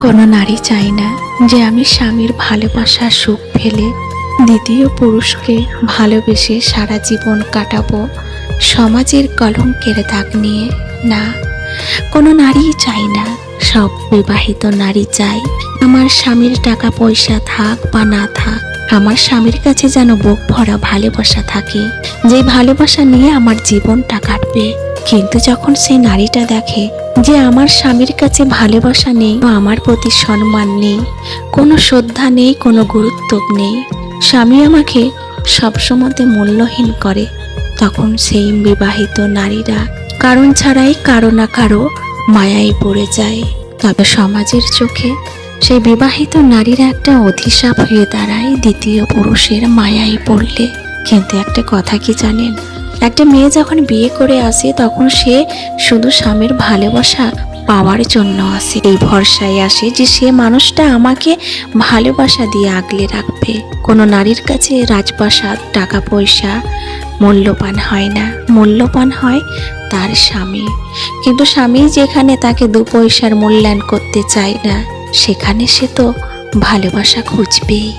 কোনো নারী চায় না যে আমি স্বামীর ভালোবাসা, সুখ ফেলে দ্বিতীয় পুরুষকে ভালোবেসে সারা জীবন কাটাবো। সমাজের কলঙ্কের দাগ নিয়ে। না, কোনো নারীই চাই না সব বিবাহিত নারী চাই। আমার স্বামীর টাকা পয়সা থাক বা না থাক, আমার স্বামীর কাছে যেন বুক ভরা ভালোবাসা থাকে। যে ভালোবাসা নিয়ে আমার জীবনটা কাটবে। কিন্তু যখন সেই নারীটা দেখে যে আমার স্বামীর কাছে ভালোবাসা নেই বা আমার প্রতি সম্মান নেই, কোনো শ্রদ্ধা নেই, কোনো গুরুত্ব নেই। স্বামী আমাকে সবসময়তে মূল্যহীন করে, তখন সেই বিবাহিত নারীরা কারণ ছাড়াই কারও না কারও মায়ায় পড়ে যায়। তবে সমাজের চোখে সেই বিবাহিত নারীরা একটা অধিশাপ হয়ে দাঁড়ায় দ্বিতীয় পুরুষের মায়ায় পড়লে। কিন্তু একটা কথা কি জানেন? একটা মেয়ে যখন বিয়ে করে আসে, তখন সে শুধু স্বামীর ভালোবাসা পাওয়ার জন্য আসে। এই ভরসায় আসে যে সে মানুষটা আমাকে ভালোবাসা দিয়ে আগলে রাখবে। কোনো নারীর কাছে রাজপ্রাসাদ টাকা পয়সা মূল্যবান হয় না। মূল্যবান হয় তার স্বামী। কিন্তু স্বামী যেখানে তাকে দু পয়সার মূল্যায়ন করতে চায় না, সেখানে সে তো ভালোবাসা খুঁজবেই।